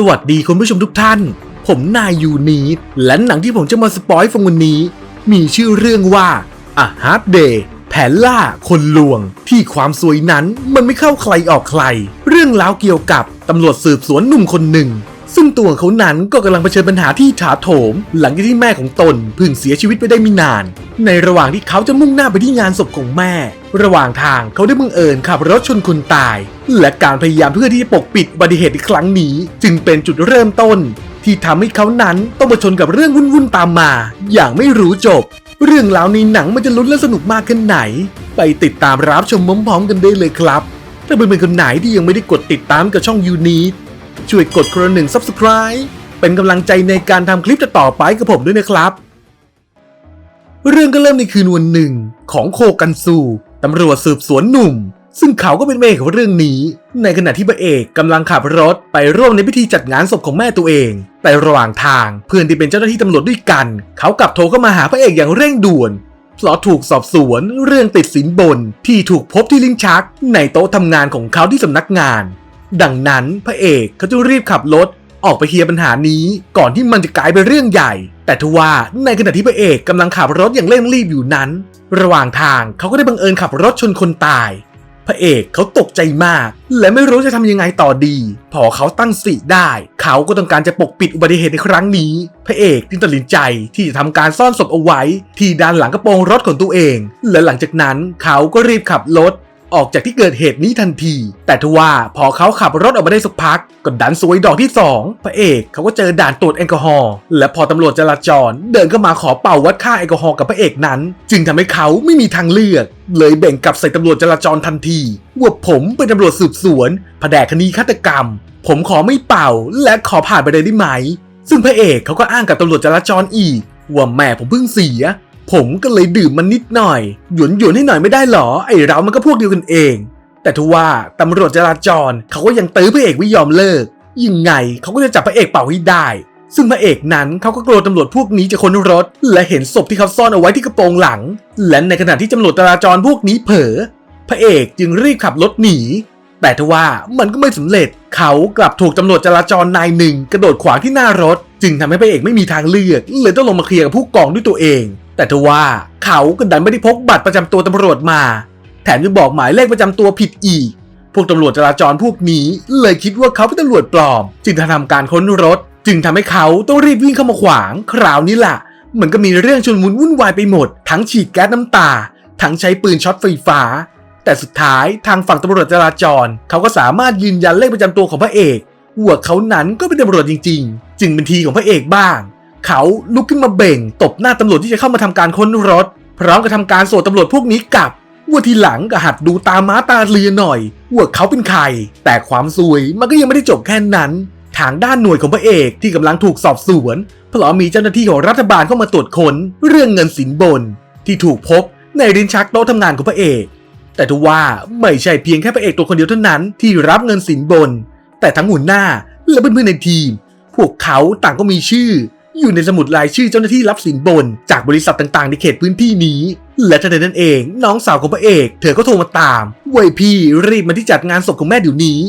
สวัสดีคุณผู้ชมทุกท่าน ผมนายยูนีและหนังที่ผมจะมาสปอยฟังวันนี้ มีชื่อเรื่องว่า A Hard Day แผนล่าคนลวง ที่ความสวยนั้นมันไม่เข้าใครออกใคร เรื่องราวเกี่ยวกับตำรวจสืบสวนหนุ่มคนหนึ่ง ซึ่งตัวเขานั้นก็กำลังเผชิญปัญหาที่ถาโถม หลังจากที่แม่ของตนเพิ่งเสียชีวิตไปได้ไม่นาน ในระหว่างที่เขาจะมุ่งหน้าไปที่งานศพของแม่ ระหว่างทางเขาได้บังเอิญขับรถชนคนตาย และการพยายามเพื่อที่จะปกปิดอุบัติเหตุในครั้งนี้ จึงเป็นจุดเริ่มต้น ที่ทำให้เขานั้นต้องมาชนกับเรื่องวุ่นๆตามมา อย่างไม่รู้จบ เรื่องราวในหนังมันจะลุ้นและสนุกมากแค่ไหน ไปติดตามรับชมพร้อมๆกันได้เลยครับถ้าเป็นคนไหนที่ยังไม่ได้กดติดตามกับช่องยูนี ช่วยกดคนละหนึ่ง subscribe เป็นกำลังใจในการทำคลิปต่อไปกับผมด้วยนะครับ เรื่องก็เริ่มในคืนวันหนึ่งของโคกันซูตำรวจสืบสวนหนุ่ม ซึ่งเขาก็เป็นเมฆของเรื่องนี้ ในขณะที่พระเอกกำลังขับรถไปร่วมในพิธีจัดงานศพของแม่ตัวเอง แต่ระหว่างทางเพื่อนที่เป็นเจ้าหน้าที่ตำรวจด้วยกัน เขากลับโทรเข้ามาหาพระเอกอย่างเร่งด่วนเพราะถูกสอบสวนเรื่องติดสินบนที่ถูกพบที่ลิ้นชัก ในโต๊ะทำงานของเขาที่สำนักงาน ดังนั้นพระเอกเขาจะรีบขับรถออกไปเคลียร์ปัญหานี้ก่อนที่มันจะกลายเป็นเรื่องใหญ่ แต่ทว่าในขณะที่พระเอกกำลังขับรถอย่างเร่งรีบอยู่นั้น ระหว่างทางเขาก็ได้บังเอิญขับรถชนคนตาย พระเอกเขาตกใจมาก และไม่รู้จะทำยังไงต่อดี พอเขาตั้งสติได้ เขาก็ต้องการจะปกปิดอุบัติเหตุในครั้งนี้ พระเอกจึงตัดสินใจที่จะทำการซ่อนศพเอาไว้ ที่ด้านหลังกระโปรงรถของตัวเอง และหลังจากนั้นเขาก็รีบขับรถ ออกจากที่เกิดเหตุนี้ทันที แต่ทว่าพอเขาขับรถออกมาได้สักพักก็ดันสวยดอกที่ 2 พระเอกเขาก็เจอด่านตรวจแอลกอฮอล์และพอตำรวจจราจร เดินเข้ามาขอเป่าวัดค่าแอลกอฮอล์กับพระเอกนั้น จึงทำให้เขาไม่มีทางเลือก เลยเบ่งกับใส่ตำรวจจราจรทันทีว่าผมเป็นตำรวจสืบสวนแผนกคดีฆาตกรรม ผมขอไม่เป่า และขอผ่านไปเลยได้ไหม ซึ่งพระเอกเขาก็อ้างกับตำรวจจราจรอีกว่าแม่ผมเพิ่งเสีย ผมก็เลยดื่มมันนิดหน่อย หยวนหยวนให้หน่อยไม่ได้หรอ ไอเรามันก็พวกเดียวกันเอง แต่ทว่าตำรวจจราจรเขาก็ยังตื้อพระเอกไม่ยอมเลิก ยังไงเขาก็จะจับพระเอกเป่าให้ได้ ซึ่งพระเอกนั้นเขาก็กลัวตำรวจพวกนี้จะค้นรถ และเห็นศพที่เขาซ่อนเอาไว้ที่กระโปรงหลัง และในขณะที่ตำรวจจราจรพวกนี้เผลอพระเอกจึงรีบขับรถหนี แต่ทว่ามันก็ไม่สำเร็จ เขากลับถูกตำรวจจราจรนายหนึ่งกระโดดขวางที่หน้ารถ จึงทำให้พระเอกไม่มีทางเลือกเลยต้องลงมาเคลียร์กับผู้กองด้วยตัวเอง แต่ทว่าเขาก็ดันไม่ได้พกบัตรประจำตัวตำรวจมา แถมยังบอกหมายเลขประจำตัวผิดอีก พวกตำรวจจราจรพวกนี้เลยคิดว่าเขาเป็นตำรวจปลอม จึงทำการค้นรถ จึงทำให้เขาต้องรีบวิ่งเข้ามาขวาง คราวนี้ล่ะมันก็มีเรื่องชุลมุนวุ่นวายไปหมด ทั้งฉีดแก๊สน้ำตา ทั้งใช้ปืนช็อตไฟฟ้า แต่สุดท้ายทางฝั่งตำรวจจราจร เขาก็สามารถยืนยันเลขประจำตัวของพระเอกว่าเขานั้นก็เป็นตำรวจจริง ๆ จึงเป็นทีของพระเอกบ้าง เขาลุกขึ้นมาเบ่ง ตบหน้าตำรวจที่จะเข้ามาทำการค้นรถ พร้อมกับทำการส่งตำรวจพวกนี้กลับว่าทีหลังก็หัดดูตาม้าตาเรือหน่อยว่าเขาเป็นใคร แต่ความซวยมันก็ยังไม่ได้จบแค่นั้น ทางด้านหน่วยของพระเอกที่กำลังถูกสอบสวนเพราะมีเจ้าหน้าที่ของรัฐบาลเข้ามาตรวจค้นเรื่องเงินสินบน ที่ถูกพบในลิ้นชักโต๊ะทำงานของพระเอก แต่ทว่าไม่ใช่เพียงแค่พระเอกตัวคนเดียวเท่านั้นที่รับเงินสินบน แต่ทั้งหัวหน้าและเพื่อนๆในทีม พวกเขาต่างก็มีชื่อ อยู่ในสมุดรายชื่อเจ้าหน้าที่รับสินบน จากบริษัทต่างๆ ในเขตพื้นที่นี้ และทันใดนั้นเอง น้องสาวของพระเอก เธอก็โทรมาตามว้ยพี่รีบมาที่จัดงานศพของแม่เดี๋ยวนี้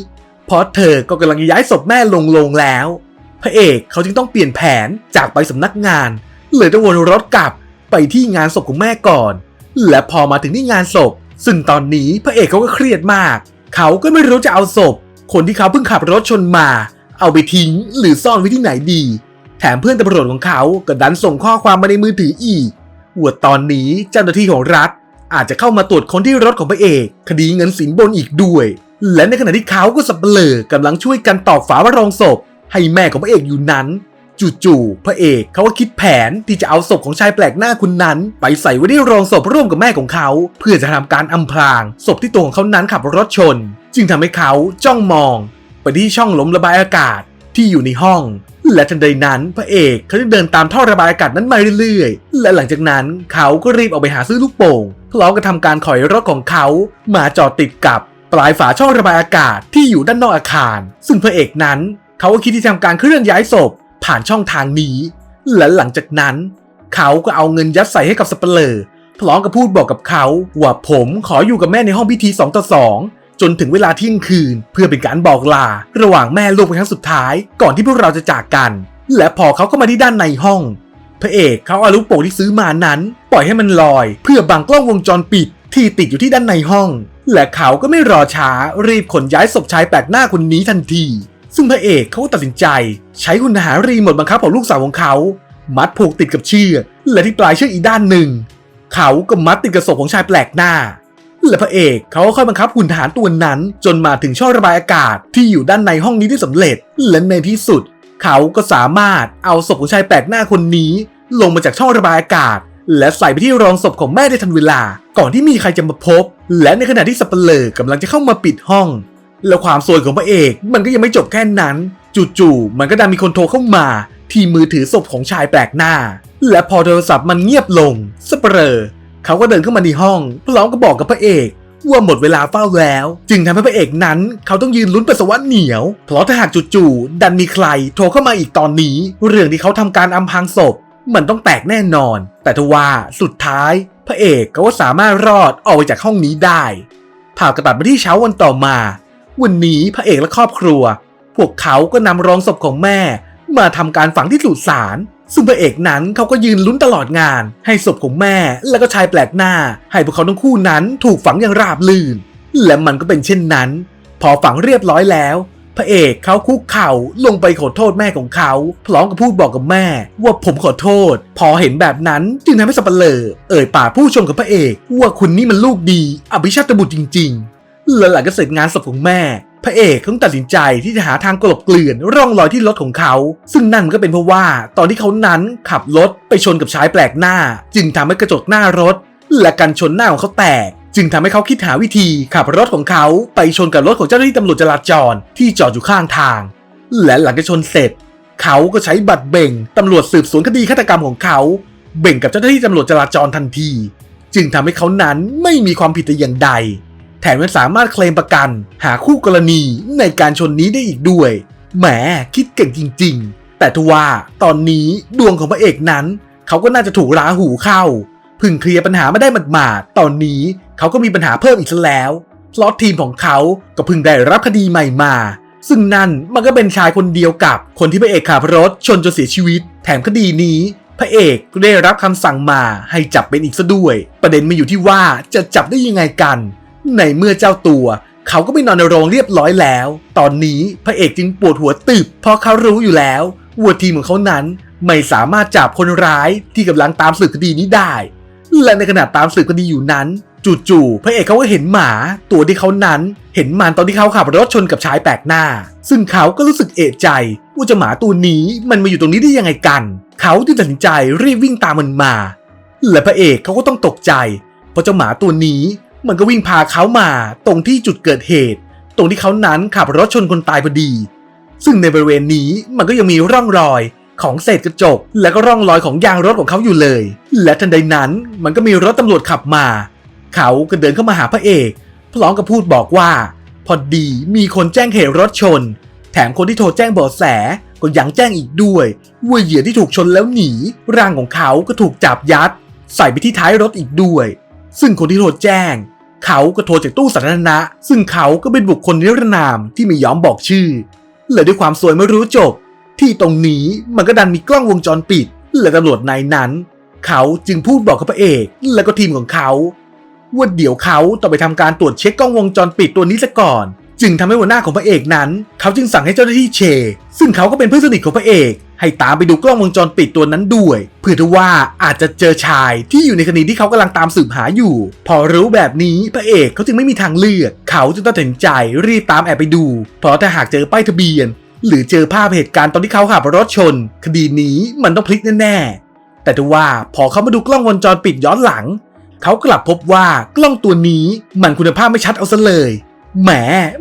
เพราะเธอก็กำลังย้ายศพแม่ลงลงแล้ว พระเอกเขาจึงต้องเปลี่ยนแผนจากไปสำนักงานเลยต้องวนรถกลับไปที่งานศพของแม่ก่อน และพอมาถึงที่งานศพ ซึ่งตอนนี้พระเอกเขาก็เครียดมาก เขาก็ไม่รู้จะเอาศพ คนที่เขาเพิ่งขับรถชนมา เอาไปทิ้งหรือซ่อนไว้ที่ไหนดี แถมเพื่อนตำรวจของเขาก็ดันส่งข้อความมาในมือถืออีกว่าตอนนี้เจ้าหน้าที่ของรัฐ อาจจะเข้ามาตรวจคนที่รถของพระเอก คดีเงินสินบนอีกด้วย และในขณะที่เขาก็สับเปลือกำลังช่วยกันตอกฝาว่ารองศพ ให้แม่ของพระเอกอยู่นั้น จู่ๆพระเอกเขาก็คิดแผนที่จะเอาศพของชายแปลกหน้าคนนั้น ไปใส่ไว้ในรองศพร่วมกับแม่ของเขา เพื่อจะทำการอำพราง ศพที่ตัวของเขานั้นขับรถชน จึงทำให้เขาจ้องมอง ไปที่ช่องลมระบายอากาศที่อยู่ในห้อง และทันใดนั้นพระเอกเขาจะเดินตามท่อระบายอากาศนั้นมาเรื่อยๆ และหลังจากนั้นเขาก็รีบออกไปหาซื้อลูกโป่งพร้อมกับทำการถอยรถของเขามาจอดติดกับปลายฝาช่องระบายอากาศที่อยู่ด้านนอกอาคาร ซึ่งพระเอกนั้นเขาก็คิดที่จะทำการเคลื่อนย้ายศพผ่านช่องทางนี้ และหลังจากนั้น เขาก็เอาเงินยัดใส่ให้กับสเปเลอร์พร้อมกับพูดบอกกับเขาว่าผมขออยู่กับแม่ในห้องพิธี2ต่อ2 จนถึงเวลาเที่ยงคืน เพื่อเป็นการบอกลา ระหว่างแม่ลูกเป็นครั้งสุดท้าย ก่อนที่พวกเราจะจากกัน และพอเขาเข้ามาที่ด้านในห้อง พระเอกเขาเอาลูกโป่งที่ซื้อมานั้น ปล่อยให้มันลอย เพื่อบังกล้องวงจรปิด ที่ติดอยู่ที่ด้านในห้อง และเขาก็ไม่รอช้ารีบขนย้ายศพชายแปลกหน้าคนนี้ทันที ซึ่งพระเอกเขาก็ตัดสินใจ ใช้คุณหารรีโมทบังคับของลูกสาวของเขา มัดผูกติดกับเชือกและที่ปลายเชือกอีกด้านหนึ่ง เขาก็มัดติดกับศพของชายแปลกหน้า และพระเอกเขาก็ค่อยบังคับหุ่นทหารตัวนั้น จนมาถึงช่องระบายอากาศที่อยู่ด้านในห้องนี้ได้สำเร็จ และในที่สุด เขาก็สามารถเอาศพของชายแปลกหน้าคนนี้ ลงมาจากช่องระบายอากาศ และใส่ไปที่รองศพของแม่ได้ทันเวลา ก่อนที่มีใครจะมาพบ และในขณะที่สับเปลอกำลังจะเข้ามาปิดห้อง แล้วความสวยของพระเอกมันก็ยังไม่จบแค่นั้น จู่ๆมันก็ดันมีคนโทรเข้ามา ที่มือถือศพของชายแปลกหน้า และพอโทรศัพท์มันเงียบลงสเปรอ เขาก็เดินเข้ามาในห้องพร้อมกับอกกับพระเอกว่าหมดเวลาเฝ้าแล้ว จึงทำให้พระเอกนั้น เขาต้องยืนลุ้นปัสสาวะเหนียว เพราะถ้าหากจู่ๆดันมีใครโทรเข้ามาอีกตอนนี้ เรื่องที่เขาทำการอำพรางศพ มันต้องแตกแน่นอน แต่ทว่าสุดท้าย พระเอกเขาก็สามารถรอดออกไปจากห้องนี้ได้ผ่ากระตัดมาที่เช้าวันต่อมา วันนี้พระเอกและครอบครัว พวกเขาก็นำรองศพของแม่ มาทำการฝังที่สุสาน ซึ่งพระเอกนั้นเขาก็ยืนลุ้นตลอดงาน ให้ศพของแม่และก็ชายแปลกหน้า ให้พวกเขาทั้งคู่นั้นถูกฝังอย่างราบลื่น และมันก็เป็นเช่นนั้น พอฝังเรียบร้อยแล้ว พระเอกเขาคุกเข่าลงไปขอโทษแม่ของเขาพร้อมกับพูดบอกกับแม่ ว่าผมขอโทษ พอเห็นแบบนั้นจึงทำให้สับเปลอเอ่ยปากผู้ชมกับพระเอก ว่าคุณนี่มันลูกดี อภิชาตบุตรจริง ๆ และหลังจากเสร็จงานศพของแม่ พระเอกเขาตัดสินใจที่จะหาทางกลบเกลื่อนร่องรอยที่รถของเขา ซึ่งนั่นก็เป็นเพราะว่าตอนที่เขานั้นขับรถไปชนกับชายแปลกหน้า จึงทำให้กระจกหน้ารถ และกันชนหน้าของเขาแตก จึงทำให้เขาคิดหาวิธีขับรถของเขาไปชนกับรถของเจ้าหน้าที่ตำรวจจราจรที่จอดอยู่ข้างทาง และหลังจากชนเสร็จ เขาก็ใช้บัตรเบ่งตำรวจสืบสวนคดีฆาตกรรมของเขา เบ่งกับเจ้าหน้าที่ตำรวจจราจรทันที จึงทำให้เขานั้นไม่มีความผิดแต่อย่างใด แถมยังสามารถเคลมประกัน หาคู่กรณีในการชนนี้ได้อีกด้วย แหมคิดเก่งจริง ๆ แต่ทว่าตอนนี้ดวงของพระเอกนั้น เขาก็น่าจะถูกราหูเข้าพึ่งเคลียร์ปัญหาไม่ได้หมาดๆตอนนี้เขาก็มีปัญหาเพิ่มอีกแล้วเพราะทีมของเขาก็เพิ่งได้รับคดีใหม่มา ซึ่งนั่นมันก็เป็นชายคนเดียวกับ คนที่พระเอกขับรถชนจนเสียชีวิต แถมคดีนี้ พระเอกก็ได้รับคำสั่งมาให้จับเป็นอีกซะด้วย ประเด็นมาอยู่ที่ว่าจะจับได้ยังไงกัน ในเมื่อเจ้าตัว เขาก็ไปนอนในโรงเรียบร้อยแล้ว ตอนนี้พระเอกจึงปวดหัวตึบเพราะเขารู้อยู่แล้วว่าทีมของเขานั้นไม่สามารถจับคนร้ายที่กำลังตามสืบคดีนี้ได้ และในขณะตามสืบคดีอยู่นั้นจู่ๆพระเอกเขาก็เห็นหมาตัวที่เขานั้น เห็นมันตอนที่เขาขับรถชนกับชายแปลกหน้า ซึ่งเขาก็รู้สึกเอะใจว่าจะหมาตัวนี้มันมาอยู่ตรงนี้ได้ยังไงกัน เขาจึงตัดสินใจรีบวิ่งตามมันมา และพระเอกเขาก็ต้องตกใจ เพราะเจ้าหมาตัวนี้ มันก็วิ่งพาเขามาตรงที่จุดเกิดเหตุ ตรงที่เขานั้นขับรถชนคนตายพอดี ซึ่งในบริเวณนี้มันก็ยังมีร่องรอยของเศษกระจก และก็ร่องรอยของยางรถของเขาอยู่เลย และทันใดนั้นมันก็มีรถตำรวจขับมา เขาก็เดินเข้ามาหาพระเอกพร้อมกับพูดบอกว่า พอดีมีคนแจ้งเหตุรถชน แถมคนที่โทรแจ้งเบาะแสก็ยังแจ้งอีกด้วยว่าเหยื่อที่ถูกชนแล้วหนี ร่างของเขาก็ถูกจับยัด ใส่ไปที่ท้ายรถอีกด้วย ซึ่งคนที่โทรแจ้ง เขาก็โทรจากตู้สาธารณะ ซึ่งเขาก็เป็นบุคคลนิรนามที่ไม่ยอมบอกชื่อ และด้วยความสวยไม่รู้จบ ที่ตรงนี้มันก็ดันมีกล้องวงจรปิด และตำรวจนายนั้น เขาจึงพูดบอกกับพระเอก และก็ทีมของเขา ว่าเดี๋ยวเขาต้องไปทำการตรวจเช็คกล้องวงจรปิดตัวนี้ซะก่อน จึงทำให้หัวหน้าของพระเอกนั้น เขาจึงสั่งให้เจ้าหน้าที่เช ซึ่งเขาก็เป็นเพื่อนสนิทของพระเอก ให้ตามไปดูกล้องวงจรปิดตัวนั้นด้วย เพื่อที่ว่าอาจจะเจอชายที่อยู่ในคดีที่เขากำลังตามสืบหาอยู่ พอรู้แบบนี้พระเอกเขาจึงไม่มีทางเลือก เขาจึงตัดสินใจรีบตามแอบไปดู เพราะถ้าหากเจอป้ายทะเบียน หรือเจอภาพเหตุการณ์ตอนที่เขาขับรถชน คดีนี้มันต้องพลิกแน่ๆแต่ทว่าพอเขามาดูกล้องวงจรปิดย้อนหลัง เขากลับพบว่ากล้องตัวนี้มันคุณภาพไม่ชัดเอาซะเลย แหม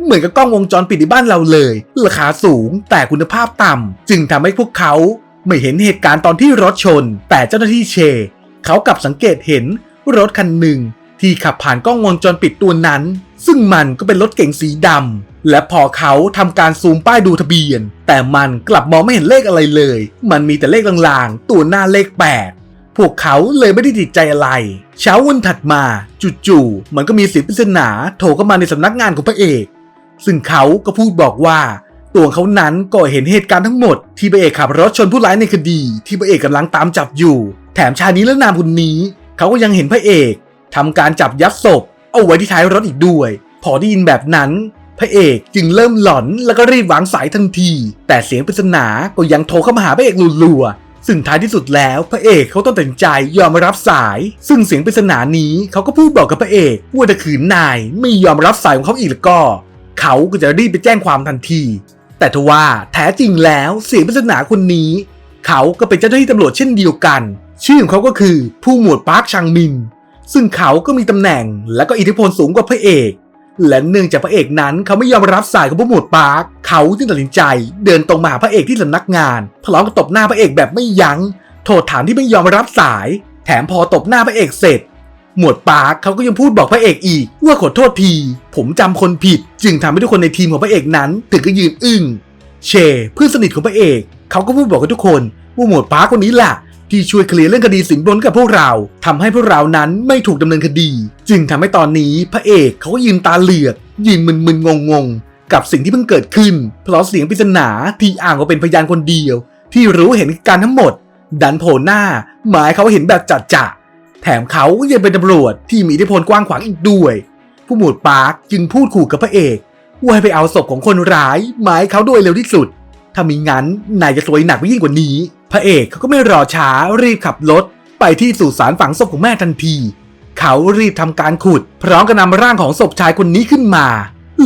เหมือนกับกล้องวงจรปิดในบ้านเราเลย ราคาสูงแต่คุณภาพต่ำ จึงทำให้พวกเขาไม่เห็นเหตุการณ์ตอนที่รถชน แต่เจ้าหน้าที่เช เขากลับสังเกตเห็นรถคันหนึ่ง ที่ขับผ่านกล้องวงจรปิดตัวนั้น ซึ่งมันก็เป็นรถเก๋งสีดำและพอเขาทำการซูมป้ายดูทะเบียน แต่มันกลับมองไม่เห็นเลขอะไรเลย มันมีแต่เลขลางๆ ตัวหน้าเลข 8 พวกเขาเลยไม่ได้ติดใจอะไร เช้าวันถัดมาจู่ๆมันก็มีเสียงปริศนาโทรเข้ามาในสำนักงานของพระเอก ซึ่งเขาก็พูดบอกว่าตัวเขานั้นก็เห็นเหตุการณ์ทั้งหมดที่พระเอกขับรถชนผู้ร้ายในคดีที่พระเอกกำลังตามจับอยู่ แถมชายนี้และนามคนนี้ เขาก็ยังเห็นพระเอกทำการจับยัดศพ เอาไว้ที่ท้ายรถอีกด้วย พอได้ยินแบบนั้นพระเอกจึงเริ่มหลอนแล้วก็รีบวางสายทันที แต่เสียงปริศนาก็ยังโทรเข้ามาหาพระเอกรัว ซึ่งท้ายที่สุดแล้วพระเอกเขาต้องตัดสินใจยอมรับสาย ซึ่งเสียงปริศนานี้เขาก็พูดบอกกับพระเอกว่าถ้าขืนนายไม่ยอมรับสายของเขาอีกแล้วก็ เขาก็จะรีบไปแจ้งความทันที แต่ทว่าแท้จริงแล้วเสียงปริศนาคนนี้ เขาก็เป็นเจ้าหน้าที่ตำรวจเช่นเดียวกัน ชื่อของเขาก็คือผู้หมวดปาร์คชังมิน ซึ่งเขาก็มีตำแหน่งและก็อิทธิพลสูงกว่าพระเอก และเนื่องจากพระเอกนั้นเขาไม่ยอมรับสายของผู้หมวดปาร์ค เขาจึงตัดสินใจเดินตรงมาหาพระเอกที่สำนักงานพร้อมกับตบหน้าพระเอกแบบไม่ยัง้ง โทษฐานที่ไม่ยอมรับสาย แถมพอตบหน้าพระเอกเสร็จ หมวดปาร์คเขาก็ยังพูดบอกพระเอกอีก ว่าขอโทษที ผมจำคนผิด จึงทำให้ทุกคนในทีมของพระเอกนั้น ถึงก็ยืนอึ้งเช เพื่อนสนิทของพระเอกเขาก็พูดบอกกับทุกคนว่าหมวดปาร์คคนนี้แหละที่ช่วยเคลียร์เรื่องคดีสินบนกับพวกเราทำให้พวกเรานั้นไม่ถูกดำเนินคดี จึงทำให้ตอนนี้พระเอกเขาก็ยืนตาเหลือกยืนมึนๆงง กับสิ่งที่เพิ่งเกิดขึ้น เพราะเสียงปริศนาที่อ้างว่าเป็นพยานคนเดียว ที่รู้เห็นการทั้งหมด ดันโผล่หน้า หมายเขาเห็นแบบจัดจะแถมเขายังเป็นตำรวจที่มีอิทธิพลกว้างขวางอีกด้วย ผู้หมวดปาร์คจึงพูดขู่กับพระเอกว่าให้ไปเอาศพของคนร้ายหมายเขาโดยเร็วที่สุด ถ้ามีงั้นนายจะสวยหนักไปยิ่งกว่านี้ พระเอกเขาก็ไม่รอช้ารีบขับรถไปที่สุสานฝังศพของแม่ทันที เขารีบทำการขุด พร้อมกับนำร่างของศพชายคนนี้ขึ้นมา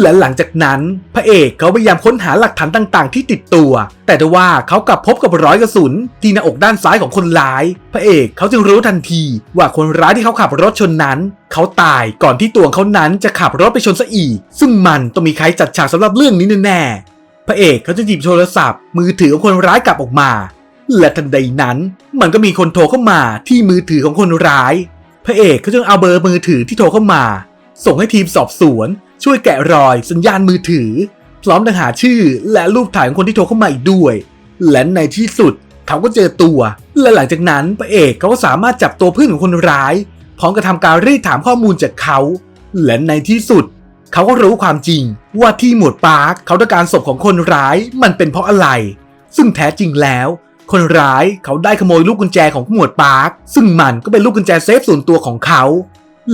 และหลังจากนั้น พระเอกเขาพยายามค้นหาหลักฐานต่างๆ ที่ติดตัว แต่ว่าเขากลับพบกับรอยกระสุน ที่หน้าอกด้านซ้ายของคนร้าย พระเอกเขาจึงรู้ทันทีว่าคนร้ายที่เขาขับรถชนนั้น เขาตายก่อนที่ตัวเขานั้นจะขับรถไปชนซะอีก ซึ่งมันต้องมีใครจัดฉากสำหรับเรื่องนี้แน่ๆพระเอกเขาจะหยิบโทรศัพท์ มือถือของคนร้ายกลับออกมา และทันใดนั้น มันก็มีคนโทรเข้ามาที่มือถือของคนร้าย พระเอกเขาจึงเอาเบอร์มือถือที่โทรเข้ามา ส่งให้ทีมสอบสวน ช่วยแกะรอยสัญญาณมือถือ พร้อมทั้งหาชื่อและรูปถ่ายของคนที่โทรเข้ามาอีกด้วย และในที่สุดเขาก็เจอตัว และหลังจากนั้นพระเอกเขาก็สามารถจับตัวเพื่อนของคนร้าย พร้อมกับทำการรีดถามข้อมูลจากเขา และในที่สุด เขาก็รู้ความจริง ว่าที่หมวดปาร์คเขาต้องการศพของคนร้ายมันเป็นเพราะอะไร ซึ่งแท้จริงแล้ว คนร้ายเขาได้ขโมยลูกกุญแจของหมวดปาร์คซึ่งมันก็เป็นลูกกุญแจเซฟส่วนตัวของเขา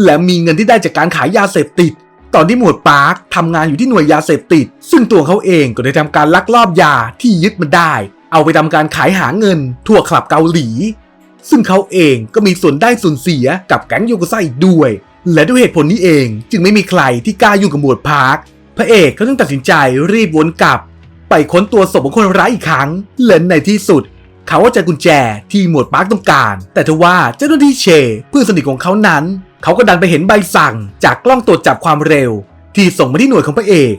และมีเงินที่ได้จากการขายยาเสพติด ตอนที่หมวดปาร์คทำงานอยู่ที่หน่วยยาเสพติด ซึ่งตัวเขาเองก็ได้ทำการลักลอบยาที่ยึดมาได้ เอาไปทำการขายหาเงิน ทั่วคลับเกาหลี ซึ่งเขาเองก็มีส่วนได้ส่วนเสียกับแก๊งโยกุซ่าอีกด้วย และด้วยเหตุผลนี้เองจึงไม่มีใครที่กล้ายุ่งกับหมวดพาร์คพระเอกเขาจึงตัดสินใจรีบวนกลับ ไปค้นตัวศพของคนร้ายอีกครั้งและในที่สุดเขาก็เจอกุญแจที่หมวดปาร์คต้องการ แต่ทว่าเจ้าหน้าที่เชเพื่อนสนิทของเขานั้น เขาก็ดันไปเห็นใบสั่งจากกล้องตรวจจับความเร็ว ที่ส่งมาที่หน่วยของพระเอก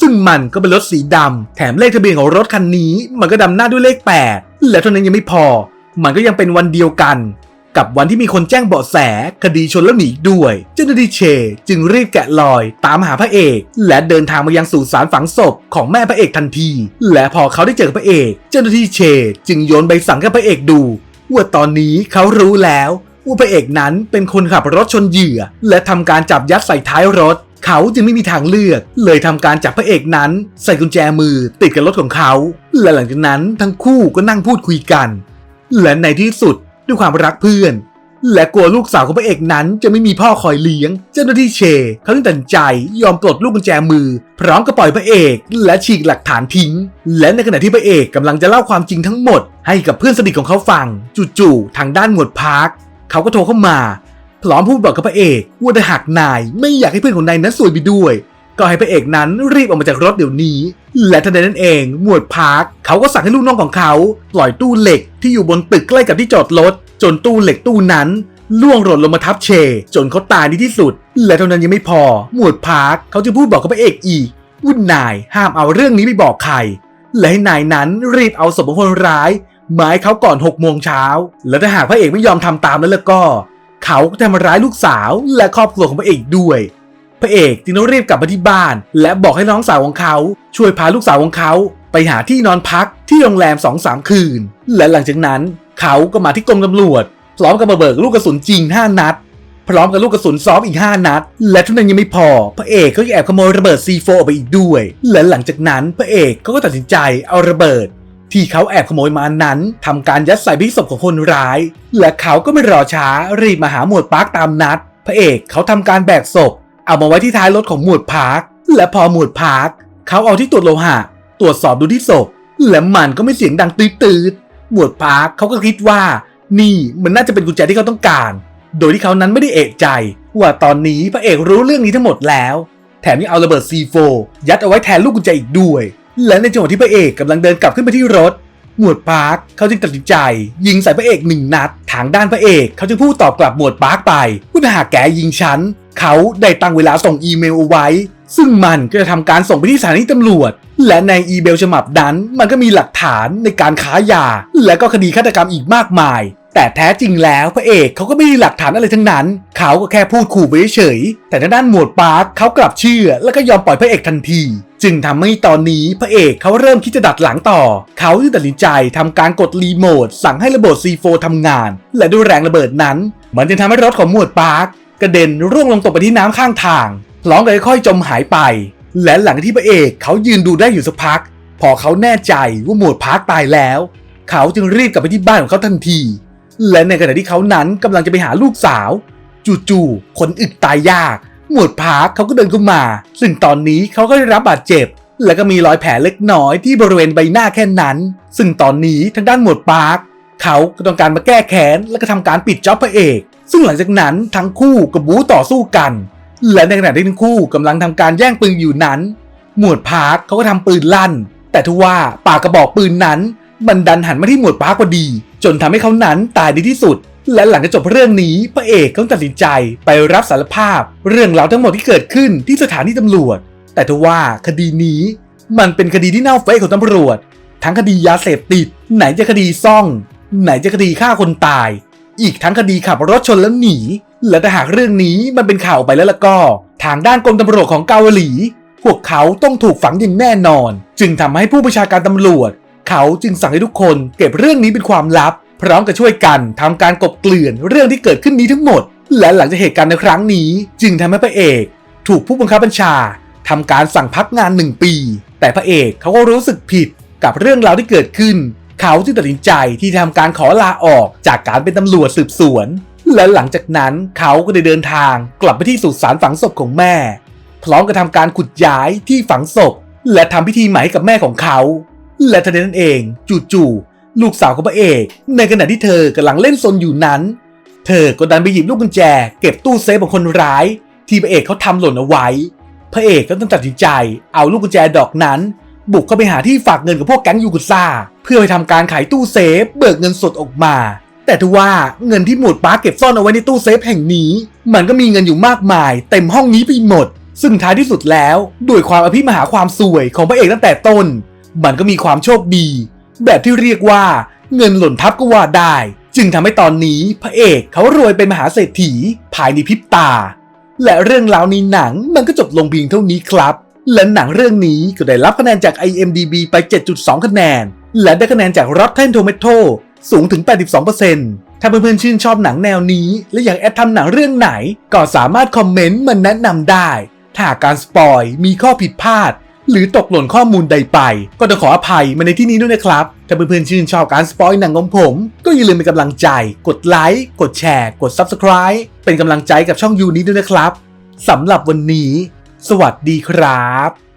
ซึ่งมันก็เป็นรถสีดำแถมเลขทะเบียนของรถคันนี้ มันก็ดำหน้าด้วยเลข 8 และเท่านั้นยังไม่พอ มันก็ยังเป็นวันเดียวกัน กับวันที่มีคนแจ้งเบาะแส คดีชนแล้วหนีด้วย เจ้าหน้าที่เช จึงรีบแกะรอย ตามหาพระเอก และเดินทางมายังสู่ศาลฝังศพของแม่พระเอกทันที และพอเขาได้เจอพระเอก เจ้าหน้าที่เช จึงโยนใบสั่งให้พระเอกดูว่าตอนนี้เขารู้แล้ว ว่าพระเอกนั้นเป็นคนขับรถชนเหยื่อ และทำการจับยัดใส่ท้ายรถ เขาจึงไม่มีทางเลือก เลยทำการจับพระเอกนั้น ใส่กุญแจมือติดกับรถของเขา และหลังจากนั้นทั้งคู่ก็นั่งพูดคุยกัน และในที่สุดด้วยความรักเพื่อน และกลัวลูกสาวของพระเอกนั้นจะไม่มีพ่อคอยเลี้ยง เจ้าหน้าที่เช เขาจึงตัดสินใจยอมปลดลูกกุญแจมือ พร้อมกับปล่อยพระเอก และฉีกหลักฐานทิ้ง และในขณะที่พระเอกกำลังจะเล่าความจริงทั้งหมด ให้กับเพื่อนสนิทของเขาฟัง จู่ๆทางด้านหมวดพาร์ค เขาก็โทรเข้ามา พร้อมพูดบอกกับพระเอกว่าถ้าหากนายไม่อยากให้เพื่อนของนายนั้นซวยไปด้วย ก็ให้พระเอกนั้นรีบออกมาจากรถเดี๋ยวนี้ และทันใดนั้นเอง หมวดพาร์คเขาก็สั่งให้ลูกน้องของเขา ปล่อยตู้เหล็กที่อยู่บนตึกใกล้กับที่จอดรถจนตู้เหล็กตู้นั้นล่วงหล่นลงมาทับเช จนเขาตายในที่สุด และเท่านั้นยังไม่พอ หมวดพาร์คเขาจะพูดบอกกับพระเอกอีกวุ่นนายห้ามเอาเรื่องนี้ไปบอกใคร และให้นายนั้นรีบเอาศพของคนร้าย หมาให้เขาก่อน6โมงเช้า และถ้าหากพระเอกไม่ยอมทำตามแล้วแล้วก็ เขาก็จะทำร้ายลูกสาวและครอบครัวของพระเอกด้วย พระเอกจึงต้องรีบกลับมาที่บ้าน และบอกให้น้องสาวของเขา ช่วยพาลูกสาวของเขาไปหาที่นอนพักที่โรงแรม2องสามคืน และหลังจากนั้นเขาก็มาที่กรมตำรวจ พร้อมกับมาเบิกลูกกระสุนจริง 5 นัด พร้อมกับลูกกระสุนซ้อมอีก 5 นัด และเท่านั้นยังไม่พอ พระเอกเขายังแอบขโมยระเบิด C4 ออกไปอีกด้วย และหลังจากนั้นพระเอกก็ตัดสินใจเอาระเบิด ที่เขาแอบขโมยมานั้นทำการยัดใส่พิศพของคนร้าย และเขาก็ไม่รอช้ารีบมาหาหมวดปาร์คตามนัด พระเอกเขาทำการแบกศพ เอามาไว้ที่ท้ายรถของหมวดพาร์คและพอหมวดพาร์คเขาเอาที่ตรวจโลหะ ตรวจสอบดูที่ศพ และมันก็ไม่เสียงดังตืดๆหมวดพาร์คเขาก็คิดว่า นี่มันน่าจะเป็นกุญแจที่เขาต้องการ โดยที่เขานั้นไม่ได้เอะใจ ว่าตอนนี้พระเอกรู้เรื่องนี้ทั้งหมดแล้ว แถมยังเอาระเบิด C4 ยัดเอาไว้แทนลูกกุญแจอีกด้วย และในจังหวะที่พระเอกกำลังเดินกลับขึ้นไปที่รถ หมวดปาร์คเขาจึงตัดสินใจ ยิงใส่พระเอกหนึ่งนัด ทางด้านพระเอกเขาจึงพูดตอบกลับหมวดปาร์คไปว่าถ้าหากแกยิงฉันเขาได้ตั้งเวลาส่งอีเมลเอาไว้ ซึ่งมันก็จะทำการส่งไปที่สถานีตำรวจ และในอีเมลฉบับนั้น มันก็มีหลักฐานในการค้ายา และก็คดีฆาตกรรมอีกมากมาย แต่แท้จริงแล้วพระเอกเขาก็ไม่มีหลักฐานอะไรทั้งนั้น เขาก็แค่พูดขู่ไปเฉย แต่ทางด้านหมวดปาร์คเขากลับเชื่อ แล้วก็ยอมปล่อยพระเอกทันที จึงทำให้ตอนนี้พระเอกเขาเริ่มคิดจะดัดหลังต่อ เขาจึงตัดสินใจทำการกดรีโมทสั่งให้ระเบิด C4 ทำงาน และด้วยแรงระเบิดนั้น มันจึงทำให้รถของหมวดปาร์คกระเด็นร่วงลงตกไปที่น้ำข้างทางพร้อมกับค่อยๆจมหายไป และหลังจากที่พระเอกเขายืนดูได้อยู่สักพัก พอเขาแน่ใจว่าหมวดพาร์คตายแล้ว เขาจึงรีบกลับไปที่บ้านของเขาทันที และในขณะที่เขานั้นกำลังจะไปหาลูกสาว จู่ๆคนอึดตายยาก หมวดพาร์คเขาก็เดินเข้ามา ซึ่งตอนนี้เขาก็ได้รับบาดเจ็บ และก็มีรอยแผลเล็กน้อยที่บริเวณใบหน้าแค่นั้น ซึ่งตอนนี้ทางด้านหมวดปาร์คเขาก็ต้องการมาแก้แค้นและก็ทำการปิดจ็อบพระเอก ซึ่งหลังจากนั้นทั้งคู่ก็บู๊ต่อสู้กัน และในขณะที่ทั้งคู่กำลังทำการแย่งปืนอยู่นั้น หมวดพาร์คเขาก็ทำปืนลั่น แต่ทว่าปากกระบอกปืนนั้น มันดันหันมาที่หมวดปาร์คพอดี จนทำให้เขานั้นตายในที่สุด และหลังจากจบเรื่องนี้พระเอกเขาตัดสินใจไปรับสารภาพ เรื่องราวทั้งหมดที่เกิดขึ้นที่สถานีตำรวจ แต่ทว่าคดีนี้มันเป็นคดีที่เน่าเฟะของตำรวจ ทั้งคดียาเสพติด ไหนจะคดีซ่อง ไหนจะคดีฆ่าคนตาย อีกทั้งคดีขับรถชนแล้วหนี และถ้าหากเรื่องนี้มันเป็นข่าวไปแล้วล่ะก็ ทางด้านกรมตำรวจของเกาหลี พวกเขาต้องถูกฝังอย่างแน่นอน จึงทำให้ผู้บัญชาการตำรวจ เขาจึงสั่งให้ทุกคนเก็บเรื่องนี้เป็นความลับ พร้อมกับช่วยกันทำการกบเกลื่อนเรื่องที่เกิดขึ้นนี้ทั้งหมด และหลังจากเหตุการณ์ในครั้งนี้ จึงทำให้พระเอก ถูกผู้บังคับบัญชาทำการสั่งพักงานหนึ่งปี แต่พระเอกเขาก็รู้สึกผิดกับเรื่องราวที่เกิดขึ้น เขาจึงตัดสินใจที่ทำการขอลาออกจากการเป็นตำรวจสืบสวน และหลังจากนั้นเขาก็ได้เดินทางกลับไปที่สุสานฝังศพของแม่ พร้อมกับทำการขุดย้ายที่ฝังศพและทำพิธีใหม่ให้กับแม่ของเขา และทันใดนั้นเองจู่ๆลูกสาวของพระเอก ในขณะที่เธอกำลังเล่นซนอยู่นั้น เธอก็ดันไปหยิบลูกกุญแจ เก็บตู้เซฟของคนร้าย ที่พระเอกเขาทำหล่นเอาไว้ พระเอกก็ต้องตัดสินใจ เอาลูกกุญแจดอกนั้น บุกเข้าไปหาที่ฝากเงินกับพวกแก๊งยูกุซ่า เพื่อไปทำการขายตู้เซฟ เบิกเงินสดออกมา แต่ทว่าเงินที่หมวดป้าเก็บซ่อนเอาไว้ในตู้เซฟแห่งนี้ มันก็มีเงินอยู่มากมาย เต็มห้องนี้ไปหมดซึ่งท้ายที่สุดแล้ว ด้วยความอภิมหาความสวยของพระเอกตั้งแต่ต้น มันก็มีความโชคดี แบบที่เรียกว่า เงินหล่นทับก็ว่าได้ จึงทำให้ตอนนี้พระเอกเขารวยเป็นมหาเศรษฐีภายในพริบตา และเรื่องราวในหนังมันก็จบลงเพียงเท่านี้ครับ และหนังเรื่องนี้ก็ได้รับคะแนนจาก IMDB ไป 7.2 คะแนน และได้คะแนนจาก Rotten Tomato สูงถึง 82%ถ้าเพื่อนๆชื่นชอบหนังแนวนี้ และอยากแอดทำหนังเรื่องไหน ก็สามารถคอมเมนต์มาแนะนำได้ ถ้าการสปอยมีข้อผิดพลาด หรือตกหล่นข้อมูลใดไป ก็ต้องขออภัยมาในที่นี้ด้วยนะครับ ถ้าเพื่อนๆชื่นชอบการสปอยหนังของผม ก็อย่าลืมเป็นกำลังใจ กดไลค์ กดแชร์ กด Subscribe เป็นกำลังใจกับช่องยูนี้ด้วยนะครับสำหรับวันนี้ สวัสดีครับ